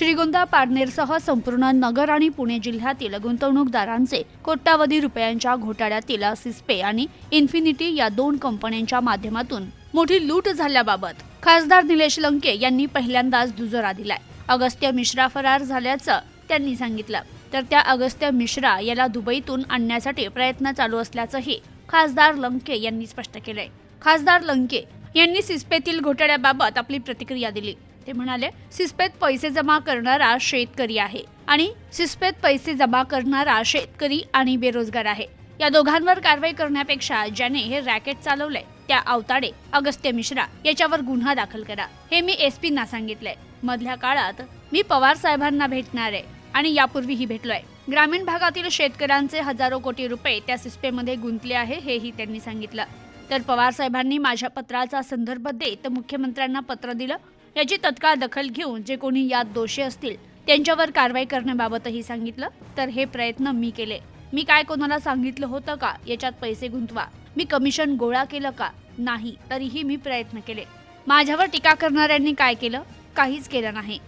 श्रीगोंदा पारनेरसह संपूर्ण नगर आणि पुणे जिल्ह्यातील गुंतवणूकदारांचे कोट्यावधी रुपयांच्या घोटाळ्यातील सिस्पे आणि इन्फिनिटी या दोन कंपन्यांच्या माध्यमातून मोठी लूट झाल्याबाबत खासदार निलेश लंके यांनी पहिल्यांदाच दुजोरा दिलाय. अगस्त्य मिश्रा फरार झाल्याचं त्यांनी सांगितलं. तर त्या अगस्त्य मिश्रा याला दुबईतून आणण्यासाठी प्रयत्न चालू असल्याचंही खासदार लंके यांनी स्पष्ट केलंय. खासदार लंके यांनी सिस्पेतील घोटाळ्याबाबत आपली प्रतिक्रिया दिली. ते म्हणाले सिस्पेत पैसे जमा करणारा शेतकरी आहे आणि सिस्पेत पैसे जमा करणारा शेतकरी आणि बेरोजगार आहे. या दोघांवर कारवाई करण्यापेक्षा ज्याने हे रॅकेट चालवलंय त्या अवताडे अगस्त्य मिश्रा याच्यावर गुन्हा दाखल करा. हे मी एस ना सांगितलंय. मधल्या काळात मी पवार साहेबांना भेटणार आहे आणि यापूर्वीही भेटलोय. ग्रामीण भागातील शेतकऱ्यांचे हजारो कोटी रुपये त्या सिस्पेमध्ये गुंतले आहे हेही त्यांनी सांगितलं. तर पवार साहेबांनी माझ्या पत्राचा संदर्भ देत मुख्यमंत्र्यांना पत्र दिलं याची तत्काळ दखल घेऊन जे कोणी यात दोषी असतील त्यांच्यावर कारवाई करण्याबाबतही सांगितलं तर हे प्रयत्न मी केले. मी काय कोणाला सांगितलं होतं का? याच्यात पैसे गुंतवा. मी कमिशन गोळा केलं का? नाही तरीही मी प्रयत्न केले. माझ्यावर टीका करणाऱ्यांनी काय केलं? काहीच केलं नाही.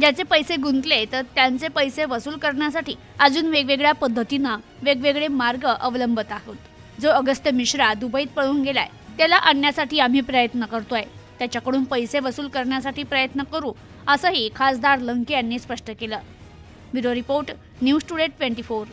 ज्याचे पैसे गुंतले तर त्यांचे पैसे वसूल करण्यासाठी अजून वेगवेगळ्या पद्धतीनं वेगवेगळे मार्ग अवलंबत आहोत. जो अगस्त्य मिश्रा दुबईत पळून गेलाय त्याला आणण्यासाठी आम्ही प्रयत्न करतोय. त्याच्याकडून पैसे वसूल करण्यासाठी प्रयत्न करू असंही खासदार लंके यांनी स्पष्ट केलं. Bureau report News Today twenty four.